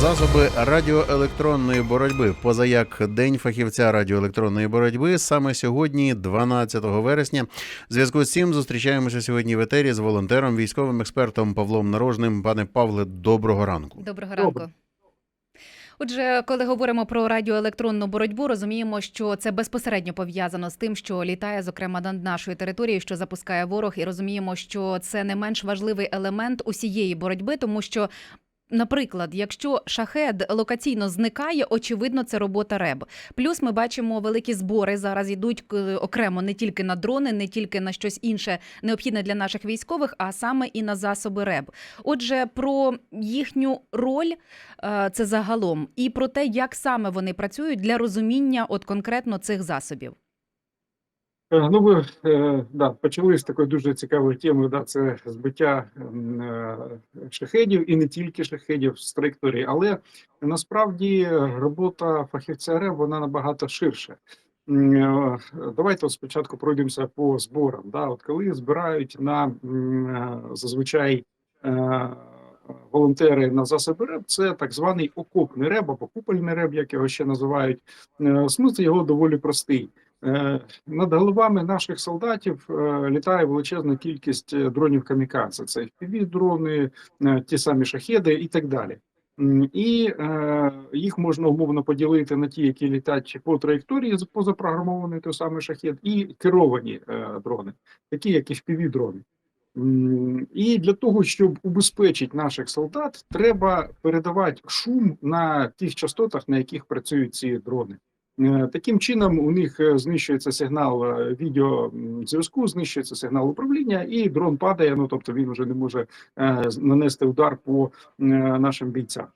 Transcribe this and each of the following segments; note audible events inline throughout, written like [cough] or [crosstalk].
Засоби радіоелектронної боротьби. Позаяк день фахівця радіоелектронної боротьби. Саме сьогодні, 12 вересня. В зв'язку з цим зустрічаємося сьогодні в етері з волонтером, військовим експертом Павлом Нарожним. Пане Павле, доброго ранку. Доброго ранку. Отже, коли говоримо про радіоелектронну боротьбу, розуміємо, що це безпосередньо пов'язано з тим, що літає, зокрема, над нашою територією, що запускає ворог, і розуміємо, що це не менш важливий елемент усієї боротьби, тому що. Наприклад, якщо шахед локаційно зникає, очевидно, це робота РЕБ. Плюс ми бачимо великі збори зараз йдуть окремо не тільки на дрони, не тільки на щось інше необхідне для наших військових, а саме і на засоби РЕБ. Отже, про їхню роль е, це загалом, і про те, як саме вони працюють для розуміння от конкретно цих засобів. Е, Ну, ви е, да, почали з такої дуже цікавої теми. Да, це збиття е, шахедів і не тільки шахедів з траєкторії, але насправді робота фахівця РЕБ вона набагато ширша. Е, Давайте спочатку пройдемося по зборам. Да, от коли збирають на зазвичай волонтери на засоби РЕБ, це так званий окопний РЕБ або купольний РЕБ, як його ще називають. Смисл його доволі простий. Е, Над головами наших солдатів е, літає величезна кількість е, дронів камікадзе. Це fpv дрони, ті самі шахеди і так далі. І е, їх можна умовно поділити на ті, які літають по траєкторії з- по запрограмований той самий шахет, і керовані е, дрони, такі як fpv дрони. І для того, щоб убезпечити наших солдат, треба передавати шум на тих частотах, на яких працюють ці дрони. Е, Таким чином, у них е, знищується сигнал е, відеозв'язку, знищується сигнал управління, і дрон падає. Ну тобто він вже не може нанести удар по нашим бійцям.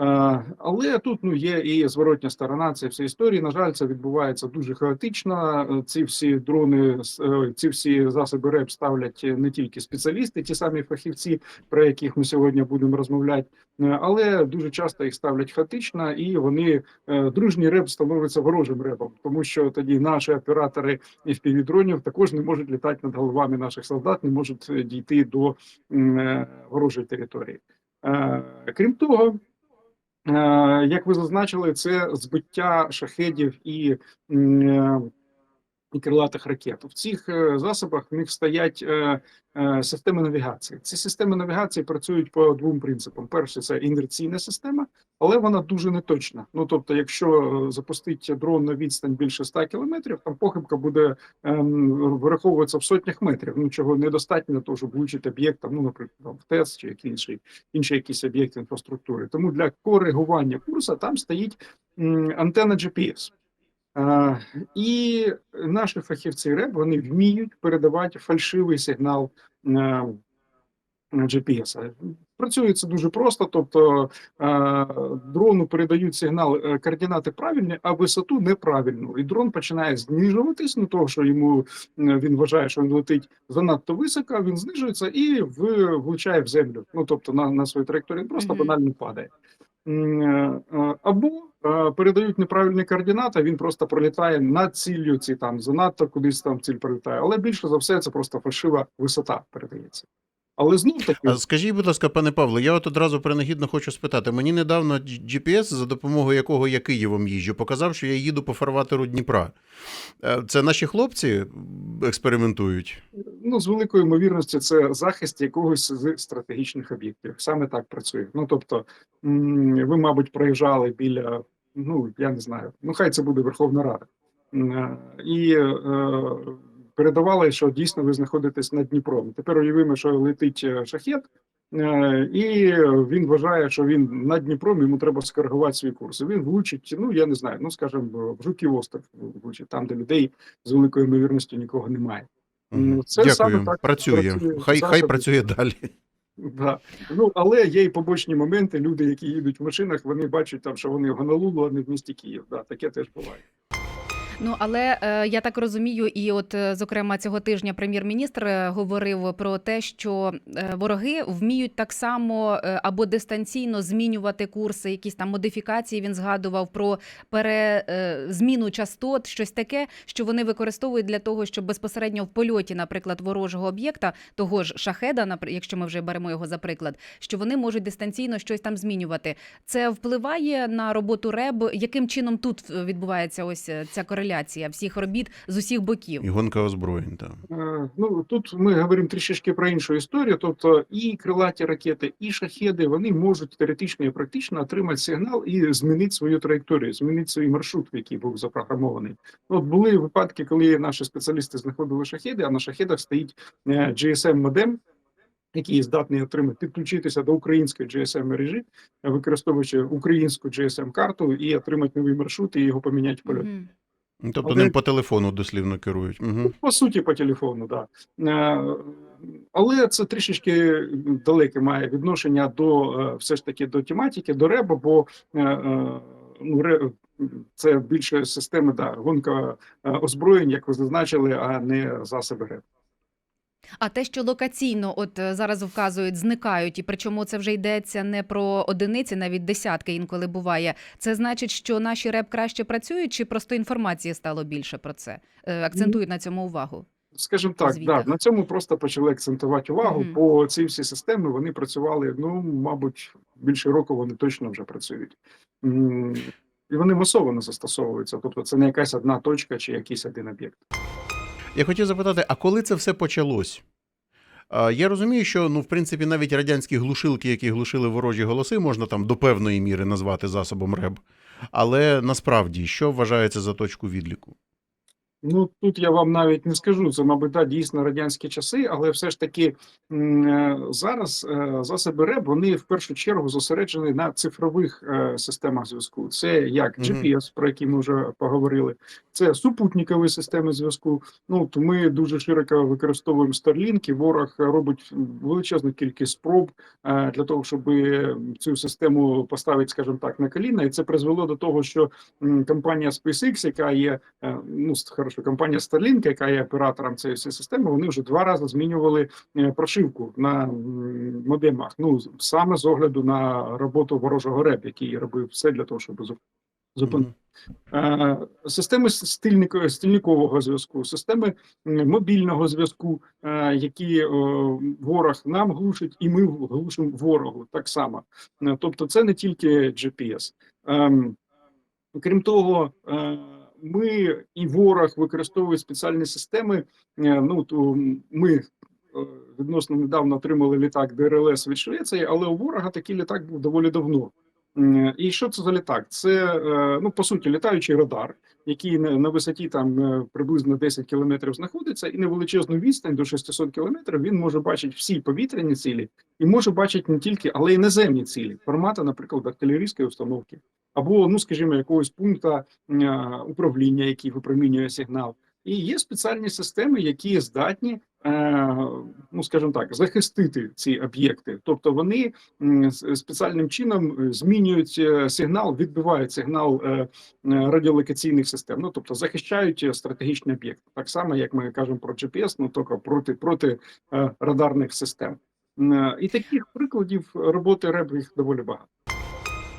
Е, Але тут ну є і зворотня сторона цієї всієї історії. На жаль, це відбувається дуже хаотично. Е, Ці всі дрони, е, ці всі засоби РЕП ставлять не тільки спеціалісти, ті самі фахівці, про яких ми сьогодні будемо розмовляти, але дуже часто їх ставлять хаотично, і вони дружній реп становиться ворожим репом, тому що тоді наші оператори FPV-дронів також не можуть літати над головами наших солдат, не можуть дійти до ворожої території. Крім того, як ви зазначили, це збиття шахедів і. І крилатих ракет. В цих е, засобах в них стоять е, е, системи навігації. Ці системи навігації працюють по двом принципам: перше це інерційна система, але вона дуже неточна. Ну тобто, якщо запустити дрон на відстань більше 100 кілометрів, там похибка буде ем, вираховуватися в сотнях метрів. Ну чого недостатньо для того, щоб влучити об'єкт, ну наприклад, там, в ТЕС чи який інший інший якийсь об'єкт інфраструктури. Тому для коригування курсу там стоїть антенна GPS. І наші фахівці РЕБ вони вміють передавати фальшивий сигнал е, GPS. Працює це дуже просто, тобто дрону передають сигнал е, координати правильні, а висоту неправильну. І дрон починає знижуватись, ну того, що йому е, він вважає, що він летить занадто високо, він знижується і влучає в землю. Ну тобто на, на своїй траєкторії просто банально падає. Е, е, Або е, передають неправильні координати, він просто пролітає над ціллю, ці там занадто кудись там ціль пролітає. Але більше за все це просто фальшива висота передається. Але знов таки скажіть, будь ласка, пане Павле, я от одразу принагідно хочу спитати. Мені недавно GPS, за допомогою якого я Києвом їжджу, показав, що я їду по фарватеру Дніпра. Е, Це наші хлопці експериментують. ну з великою ймовірністю це захист якогось з стратегічних об'єктів. Саме так працює. Ну тобто, ви, мабуть, проїжджали біля, ну я не знаю, ну хай це буде Верховна Рада. Е, І е, передавали, що дійсно ви знаходитесь над Дніпром. Тепер уявимо, що летить е, шахет, е, і він вважає, що він над Дніпром, йому треба скоригувати свій курс. І він влучить, ну я не знаю, ну скажімо, в Жуків остров влучить, там, де людей з великою ймовірністю нікого немає. Ну, це саме так Працює. працює Хай, хай працює далі. Да. Ну, але є і побочні моменти. Люди, які їдуть в машинах, вони бачать там, що вони в Гонолулу, а не в місті Київ. Да, таке теж буває. Ну але е, я так розумію, і от е, зокрема цього тижня прем'єр-міністр е, говорив про те, що вороги вміють так само або дистанційно змінювати курси, якісь там модифікації. Він згадував про пере, е, зміну частот, щось таке, що вони використовують для того, щоб безпосередньо в польоті, наприклад, ворожого об'єкта, того ж шахеда, якщо ми вже беремо його за приклад, що вони можуть дистанційно щось там змінювати. Це впливає на роботу РЕБ. Яким чином тут відбувається ось ця кореляція всіх робіт з усіх боків? І гонка озброєнь. Так. Е, Ну тут ми говоримо трішечки про іншу історію. Тобто, і крилаті ракети, і шахеди вони можуть теоретично і практично отримати сигнал і змінити свою траєкторію, змінити свій маршрут, який був запрограмований. От були випадки, коли наші спеціалісти знаходили шахеди, а на шахедах стоїть е, GSM модем. Який здатний отримати підключитися до української GSM мережі, використовуючи українську GSM карту і отримати новий маршрут і його поміняти в польоті. Мгм. Ну, Тобто Але- ним по телефону дослівно керують. Угу. По суті, по телефону, так. Да. Е, Але це трішечки далеке має відношення до е, все ж таки до тематики, до реба, бо е, ну, це більше системи, да, гонка озброєнь, як ви зазначили, а не засоби РЕБ. А те, що локаційно, от е, зараз вказують, зникають, і причому це вже йдеться не про одиниці, навіть десятки інколи буває. Це значить, що наші реп краще працюють, чи просто інформації стало більше про це? Е, Акцентують на цьому увагу. Скажімо так, да, на цьому просто почали акцентувати увагу, Мгм. бо ці всі системи вони працювали, ну, мабуть, більше року вони точно вже працюють. І вони масово не застосовуються, тобто це не якась одна точка чи якийсь один об'єкт. Я хотів запитати, а коли це все почалось? Я розумію, що ну, в принципі, навіть радянські глушилки, які глушили ворожі голоси, можна там до певної міри назвати засобом РЕБ. Але насправді, що вважається за точку відліку? Ну тут я вам навіть не скажу. Це, мабуть, да, дійсно радянські часи, але все ж таки е, зараз е, засоби РЕБ вони в першу чергу зосереджені на цифрових е, системах зв'язку. Це як. GPS, про який ми вже поговорили, це супутникові системи зв'язку. Ну то ми дуже широко використовуємо Starlink, і Ворог робить величезну кількість спроб для того, щоб цю систему поставити, скажімо так, на коліна, і це призвело до того, що компанія SpaceX, яка є ну хорошо, компанія Starlink, яка є оператором цієї всієї системи, вони вже два рази змінювали е, прошивку на модемах. Ну саме з огляду на роботу ворожого РЕП, який робив все для того, щоб зупинити. Е, Системи стильнико- стільникового зв'язку, системи мобільного зв'язку, е, які ворог нам глушить, і ми глушимо ворогу так само. Тобто, це не тільки GPS. Ем, Крім того, ми і ворог використовують спеціальні системи. Е, Ну то ми е, відносно недавно отримали літак ДРЛС від Швеції, але у ворога такий літак був доволі давно. І що це за літак? Це е, ну по суті літаючий радар, який на, висоті там е, приблизно 10 кілометрів знаходиться, і на величезну відстань до 600 кілометрів він може бачити всі повітряні цілі і може бачити не тільки, але й наземні цілі, формати, наприклад, артилерійської установки, або, ну скажімо, якогось пункту е, управління, який випромінює сигнал. І є спеціальні системи, які здатні, ну скажімо так, захистити ці об'єкти. Тобто вони спеціальним чином е, змінюють е, сигнал, відбивають сигнал е, е, радіолокаційних систем. Ну тобто захищають е, стратегічний об'єкт, так само як ми кажемо про GPS, ну тільки проти проти е, радарних систем. І таких прикладів роботи РЕБ їх доволі багато.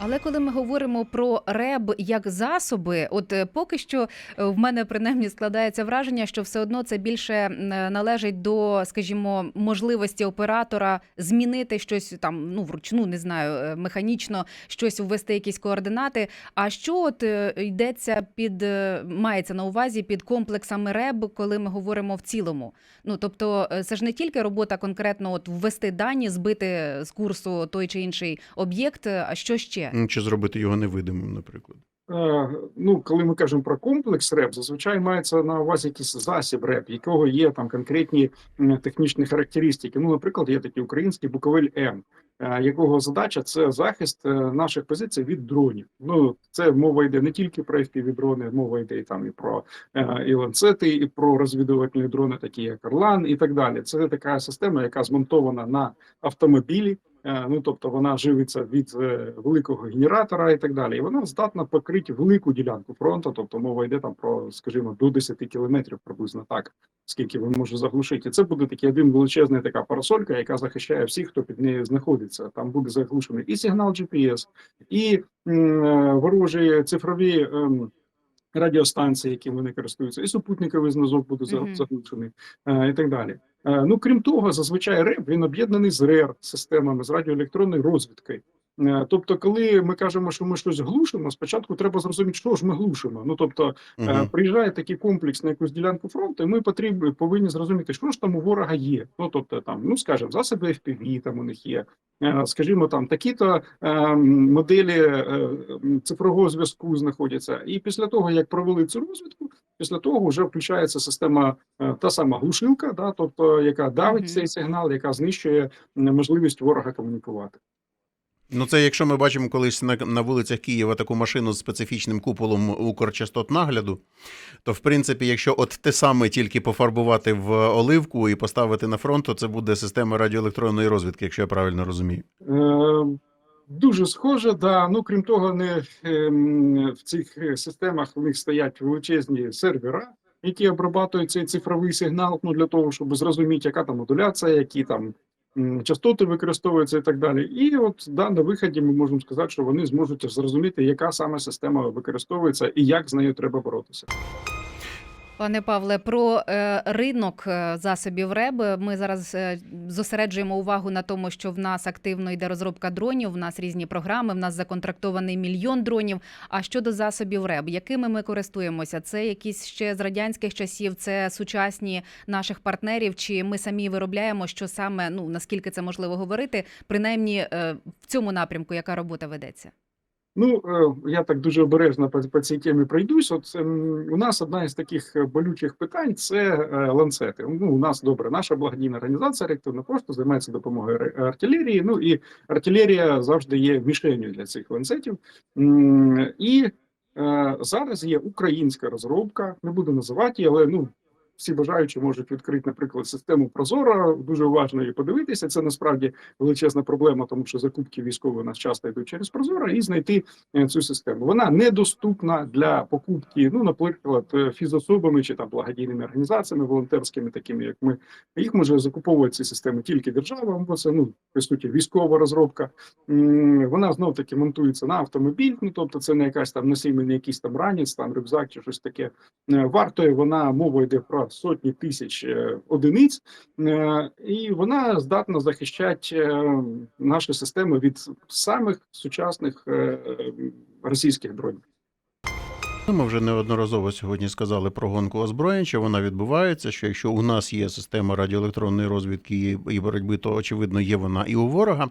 Але коли ми говоримо про РЕБ як засоби, от е, поки що е, в мене принаймні складається враження, що все одно це більше належить до, скажімо, можливості оператора змінити щось там, ну вручну не знаю, е, механічно щось ввести, якісь координати. А що от е, йдеться під е, мається на увазі під комплексами РЕБ, коли ми говоримо в цілому? Ну тобто, е, це ж не тільки робота конкретно от ввести дані, збити з курсу той чи інший об'єкт, а що ще? М, Чи зробити його невидимим, наприклад. Е, Ну, коли ми кажемо про комплекс РЕП, зазвичай мається на увазі якийсь засіб РЕП, якого є там конкретні технічні характеристики. Ну, наприклад, є такий український Буковель М, е, якого задача це захист е, наших позицій від дронів. Ну, це мова йде не тільки про fpv дрони, мова йде і там і про е, і ланцети, і про розвідувальні дрони, такі як Орлан, і так далі. Це така система, яка змонтована на автомобілі. Е, Ну тобто вона живиться від е, великого генератора і так далі. І вона здатна покрити велику ділянку фронту. Тобто мова йде там про, скажімо, до 10 кілометрів приблизно так, скільки він може заглушити. І Це буде такий один величезна така парасолька, яка захищає всіх, хто під нею знаходиться. Там буде заглушений і сигнал GPS, і м, е, ворожі цифрові. ем, Радіостанції, які вони користуються, і супутниковий зв'язок буде заглушений, е, і так далі. Е, Ну крім того, зазвичай РЕБ він об'єднаний з РЕР системами з радіоелектронною розвідкою. Е, Тобто, коли ми кажемо, що ми щось глушимо, спочатку треба зрозуміти, що ж ми глушимо. Ну тобто, Мгм. приїжджає такий комплекс на якусь ділянку фронту, і ми потрібні повинні зрозуміти, що ж там у ворога є. Ну тобто, там, ну скажімо, засоби FPV там у них є. Е, Скажімо, там такі-то е, моделі е, цифрового зв'язку знаходяться. І після того, як провели цю розвідку, після того вже включається система е, та сама глушилка, да, тобто яка давить Мгм. цей сигнал, яка знищує можливість ворога комунікувати. Ну, це якщо ми бачимо колись на, на вулицях Києва таку машину з специфічним куполом укрчастот нагляду, то в принципі, якщо от те саме тільки пофарбувати в оливку і поставити на фронт, то це буде система радіоелектронної розвідки, якщо я правильно розумію. Е, Дуже схоже, да. Ну крім того, не ем, в цих е, системах в них стоять величезні сервера, які обрабатують цей цифровий сигнал. Ну для того, щоб зрозуміти, яка там модуляція, які там частоти використовуються і так далі. І от да, на виході ми можемо сказати, що вони зможуть зрозуміти, яка саме система використовується і як з нею треба боротися. Пане Павле, про е, ринок е, засобів РЕБ ми зараз е, зосереджуємо увагу на тому, що в нас активно йде розробка дронів. В нас різні програми. В нас законтрактований мільйон дронів. А щодо засобів РЕБ, якими ми користуємося? Це якісь ще з радянських часів, це сучасні наших партнерів, чи ми самі виробляємо, що саме ну наскільки це можливо говорити, принаймні в цьому напрямку, яка робота ведеться? Ну, е, я так дуже обережно по, по цій темі пройдусь. От ем, у нас одна із таких е, болючих питань це е, ланцети. Ну, у нас добре, наша благодійна організація реактивна пошта займається допомогою артилерії. Ну і артилерія завжди є мішенью для цих ланцетів. І зараз є українська розробка, не буду називати її, але ну. Всі бажаючі можуть відкрити, наприклад, систему Прозоро, дуже уважно її подивитися. Це насправді величезна проблема, тому що закупки військові у нас часто йдуть через Прозоро, і знайти е, цю систему. Вона недоступна для покупки, ну, наприклад, е, фізособами чи там благодійними організаціями, волонтерськими, такими як ми. Їх може закуповувати ці системи тільки держава, бо це ну по суті військова розробка. Вона знов таки монтується на автомобіль. Ну тобто, це не якась там носійний, не якийсь там ранець, там рюкзак чи щось таке. Е, Вартою вона мова йде про сотні тисяч е, одиниць, е, і вона здатна захищати е, наші системи від самих сучасних російських дронів. Ну, Ми вже неодноразово сьогодні сказали про гонку озброєнь, що вона відбувається. Що якщо у нас є система радіоелектронної розвідки і- боротьби, то очевидно є вона і у ворога.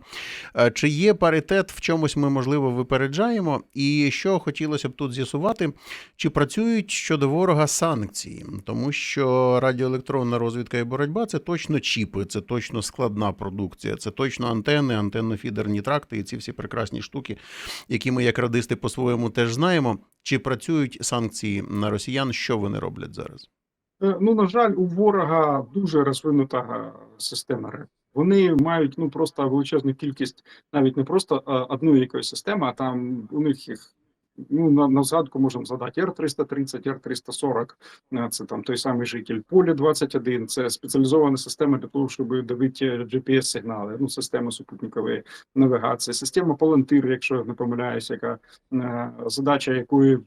Е, Чи є паритет в чомусь ми можливо випереджаємо? І що хотілося б тут з'ясувати, чи працюють щодо ворога санкції, тому що радіоелектронна розвідка і боротьба це точно чіпи, це точно складна продукція, це точно антени, антенно-фідерні тракти і ці всі прекрасні штуки, які ми як радисти по-своєму теж знаємо. Чи працюють санкції на росіян? Що вони роблять зараз? Е, Ну, на жаль, у ворога дуже розвинута система РЕП. Вони мають ну просто величезну кількість, навіть не просто одну якоїсь системи, а там у них їх. Ну, на, на згадку можемо згадати Р-330, Р-340, е, це там той самий житель Полі 21, це спеціалізована система для того, щоб давити GPS-сигнали, ну, система супутникової навігації, система Палантир, якщо не помиляюсь, яка е, задача якої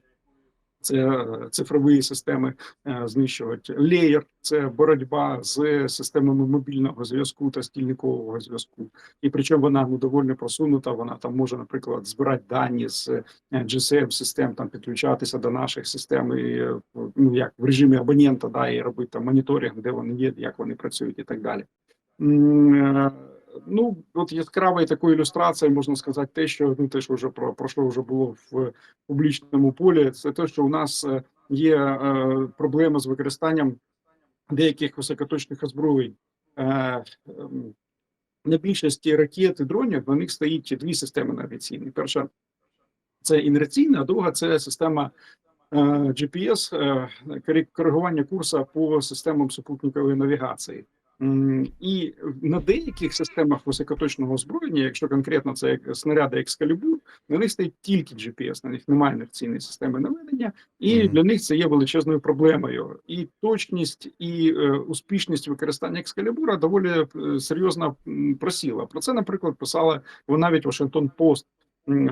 це цифрові системи е, знищувати. Леєр це боротьба з системами мобільного зв'язку та стільникового зв'язку. І причому вона ну, доволі просунута. Вона там може, наприклад, збирати дані з е, GSM систем, там підключатися до наших систем і е, ну як в режимі абонента, да, і робити там моніторинг, де вони є, як вони працюють, і так далі. Е, Ну, от яскравою такою ілюстрацією можна сказати, те, що ну те, що вже про, про що вже було в публічному полі, це те, що у нас е, є е, проблема з використанням деяких високоточних озброєнь. Е, ем, на більшості ракет і дронів на них стоїть дві системи навігаційні. Перша це інерційна, а друга це система е, GPS, е, коригування курсу по системам супутникової навігації. І на деяких системах високоточного озброєння, якщо конкретно це як снаряди Екскалібур, на них стоїть тільки GPS, на них немає інерційної системи наведення, і Мгм. для них це є величезною проблемою. І точність, і е, успішність використання Екскалібура доволі е, серйозно просіла. Про це, наприклад, писала вона навіть Вашингтон Пост.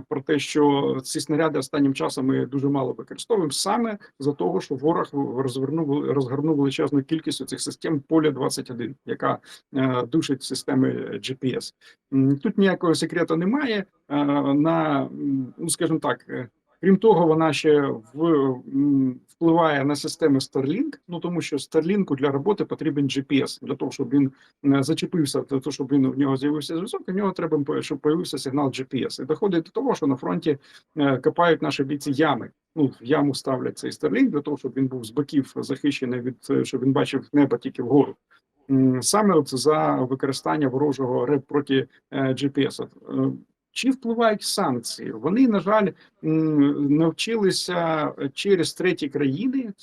Про те, що ці снаряди останнім часом ми дуже мало використовуємо саме за того, що ворог розвернув розгорнув величезну кількість цих систем поля 21 яка е, душить системи GPS. Тут ніякого секрету немає. Е, на ну скажімо так, е, крім того, вона ще в впливає на системи Starlink, ну тому що Starlink для роботи потрібен GPS, для того, щоб він е, зачепився, для того, щоб він в нього з'явився зв'язок. У нього треба щоб появився сигнал GPS. І доходить до того, що на фронті е, копають наші бійці ями. Ну, в яму ставлять цей Starlink для того, щоб він був з боків захищений від е, щоб він бачив небо тільки вгору. Саме от за використання ворожого РЕП проти GPS. Чи впливають санкції? Вони, на жаль, навчилися через треті країни.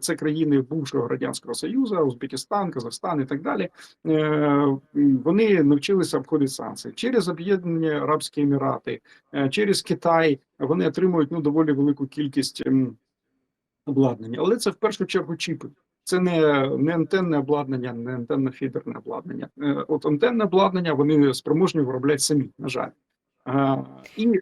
Це, країни бувшого радянського союзу, Узбекистан, Казахстан і так далі. Е, Вони навчилися обходити санкції через Об'єднані Арабські Емірати, е, через Китай. Вони отримують ну доволі велику кількість обладнання, але це в першу чергу чіпи. Це не, не антенне обладнання, не антенно-фідерне обладнання. Е, От антенне обладнання вони спроможні виробляти самі, на жаль. І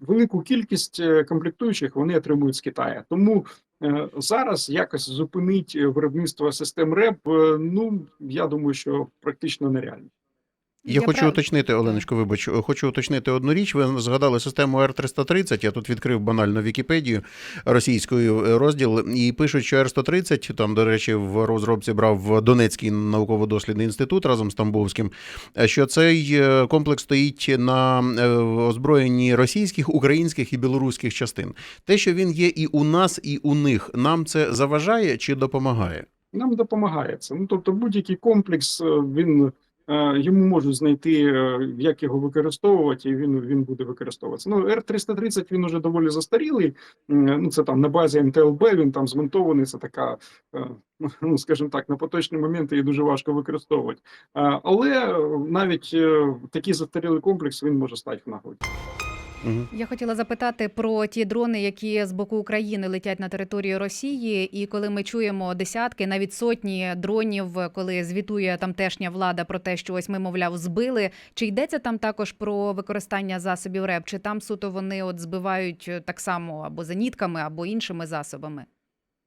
велику кількість е, комплектуючих вони отримують з Китаю. Тому е, зараз якось зупинить виробництво систем РЕП, е, ну я думаю, що практично нереально. Я, хочу прав- уточнити, Оленочко, вибач, хочу уточнити одну річ. Ви згадали систему Р-330, я тут відкрив банально Вікіпедію російською е, розділ, і пишуть, що Р-130, там, до речі, в розробці брав Донецький науково-дослідний інститут разом з Тамбовським, е, що цей е, комплекс стоїть на озброєнні російських, українських і білоруських частин. Те, що він є і у нас, і у них, нам це заважає чи допомагає? Нам допомагає це. Ну тобто, будь-який комплекс він йому можуть знайти, е, як його використовувати, і він він буде використовуватися. Ну Р 330 він уже доволі застарілий. Ну це там на базі МТЛБ. Він там змонтований. Це така, е, [laughs] ну скажімо так, на поточний момент її дуже важко використовувати. Е, Але навіть е, такий застарілий комплекс він може стати в нагоді. Я хотіла запитати про ті дрони, які з боку України летять на територію Росії. І коли ми чуємо десятки, навіть сотні дронів, коли звітує тамтешня влада про те, що ось ми, мовляв, збили. Чи йдеться там також про використання засобів РЕП? Чи там суто вони от збивають е, так само або зенітками, або іншими засобами?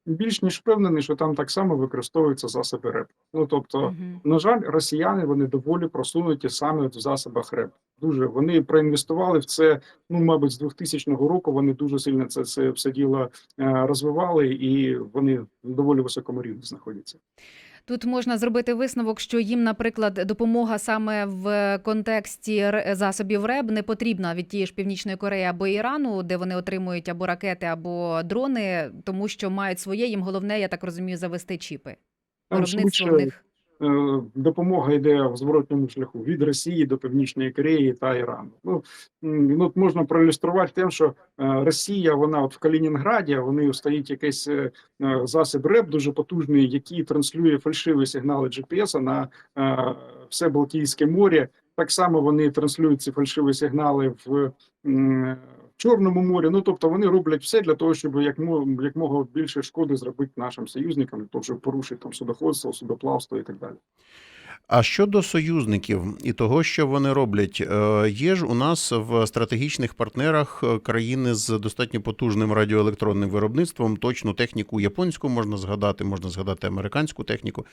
Більш ніж впевнений, що там так само використовуються засоби РЕП. Ну тобто. Мгм. На жаль, росіяни вони доволі просунуті саме в засобах РЕП. Дуже вони проінвестували в це. Ну, мабуть, з 2000 року вони дуже сильно це, це все діло е, розвивали, і вони доволі високому рівні знаходяться. Тут можна зробити висновок, що їм, наприклад, допомога саме в контексті засобів РЕБ не потрібна від тієї ж Північної Кореї або Ірану, де вони отримують або ракети, або дрони, тому що мають своє. Їм головне, я так розумію, завести чіпи. Виробництво в них. Е, допомога йде в зворотньому шляху від Росії до Північної Кореї та Ірану. Ну, ну можна проілюструвати тим, що е, Росія, вона от в Калінінграді, вони стоїть якийсь е, засіб РЕП дуже потужний, який транслює фальшиві сигнали GPS на все Балтійське море. Так само вони транслюють ці фальшиві сигнали в. Чорному морі, ну тобто вони роблять все для того, щоб як як мого більше шкоди зробити нашим союзникам, тобто щоб порушити там судоходство, судоплавство і так далі. А щодо союзників і того, що вони роблять, е, є ж у нас в стратегічних партнерах е, країни з достатньо потужним радіоелектронним виробництвом. Точну техніку японську можна згадати, можна згадати американську техніку.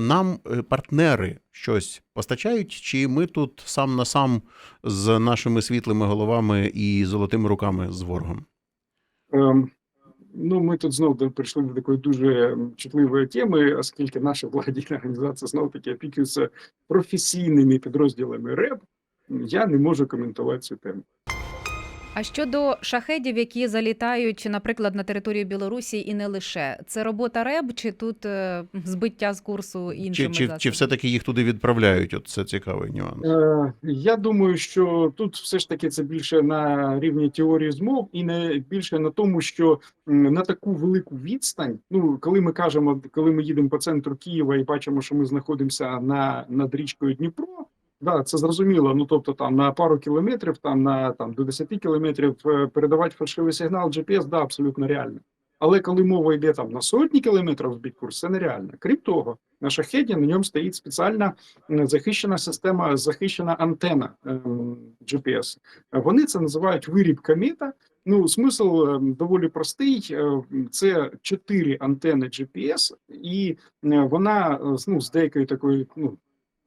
Нам е, партнери щось постачають, чи ми тут сам на сам з нашими світлими головами і золотими руками з ворогом? Ну, ми тут знову прийшли до такої дуже чутливої теми, оскільки наша владійна організація знов таки опікується професійними підрозділами РЕБ. Я не можу коментувати цю тему. А щодо шахедів, які залітають, наприклад, на територію Білорусі і не лише це робота РЕБ, чи тут е, збиття з курсу Чи, іншими чи, засобами? чи все-таки їх туди відправляють? От це цікавий нюанс. Е, Я думаю, що тут все ж таки це більше на рівні теорії змов, і не більше на тому, що на таку велику відстань. Ну, коли ми кажемо, коли ми їдемо по центру Києва і бачимо, що ми знаходимося на над річкою Дніпро. Да, це зрозуміло. Ну тобто, там на пару кілометрів, там на там до 10 кілометрів е, передавати фальшивий сигнал GPS, да, абсолютно реально. Але коли мова йде там на сотні кілометрів збить курс, це нереально. Крім того, на шахеді на ньому стоїть спеціальна захищена система, захищена антена ем, GPS. Вони це називають виріб комета. Ну, смисл ем, доволі простий. Е, Це чотири антени GPS, і е, вона ну, з деякою такою, ну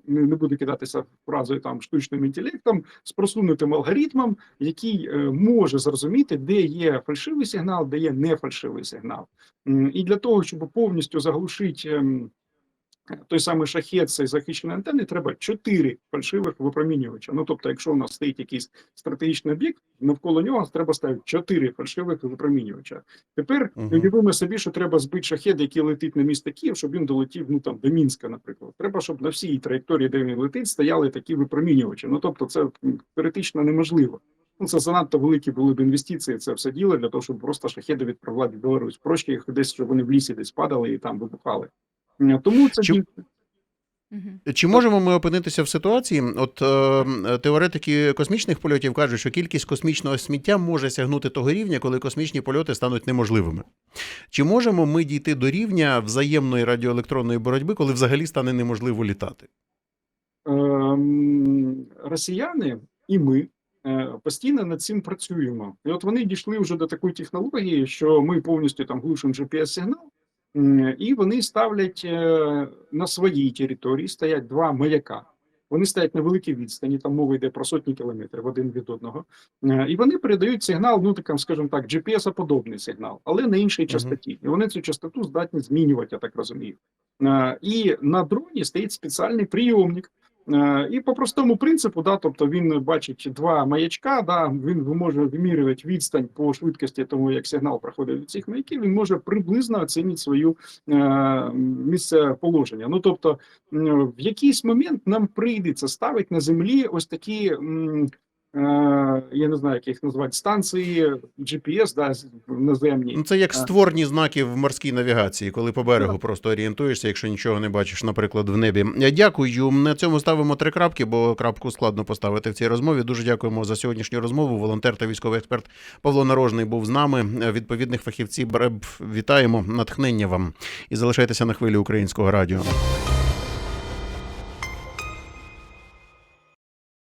не буду кидатися фразою там штучним інтелектом, з просунутим алгоритмом, який е, може зрозуміти, де є фальшивий сигнал, де є нефальшивий сигнал. І для того, щоб повністю заглушити ем, той самий шахет цей захищеної антени, треба чотири фальшивих випромінювача. Ну тобто, якщо у нас стоїть якийсь стратегічний об'єкт, навколо нього треба ставити чотири фальшивих випромінювача. Тепер уявимо собі, що треба збити шахет, який летить на місто Київ, щоб він долетів ну там до Мінська, наприклад. Треба, щоб на всій траєкторії, де він летить, стояли такі випромінювачі. Ну тобто, це теоретично неможливо. Ну, це занадто великі були б інвестиції. Це все діло для того, щоб просто шахеди відправляти в Білорусь. Проще їх десь, щоб вони в лісі десь падали і там вибухали. Тому це Чи- Чи можемо ми опинитися в ситуації? От е, теоретики космічних польотів кажуть, що кількість космічного сміття може сягнути того рівня, коли космічні польоти стануть неможливими. Чи можемо ми дійти до рівня взаємної радіоелектронної боротьби, коли взагалі стане неможливо літати? Ем, росіяни і ми е, постійно над цим працюємо. І от вони дійшли вже до такої технології, що ми повністю там глушимо GPS-сигнал, і вони ставлять е, на своїй території стоять два маяка. Вони стоять на великій відстані, там мова йде про сотні кілометрів один від одного, Е, і вони передають сигнал, ну таким, скажімо так, GPS-подобний сигнал, але на іншій частоті. І вони цю частоту здатні змінювати, я так розумію. Е, І на дроні стоїть спеціальний прийомник. Е, І по простому принципу, да, тобто він бачить два маячка, да, він може вимірювати відстань по швидкості, тому як сигнал проходить до цих маяків, він може приблизно оцінити свою е, місце положення. Ну тобто, в якийсь момент нам прийдеться ставити на землі ось такі. м, Я не знаю, як їх назвати станції GPS, да, наземні. Ну, це як створні знаки в морській навігації, коли по берегу Так. просто орієнтуєшся, якщо нічого не бачиш, наприклад, в небі. Я Дякую. На цьому ставимо три крапки, бо крапку складно поставити в цій розмові. Дуже дякуємо за сьогоднішню розмову. Волонтер та військовий експерт Павло Нарожний був з нами. Відповідних фахівців БРЕБ вітаємо. Натхнення вам і залишайтеся на хвилі українського радіо.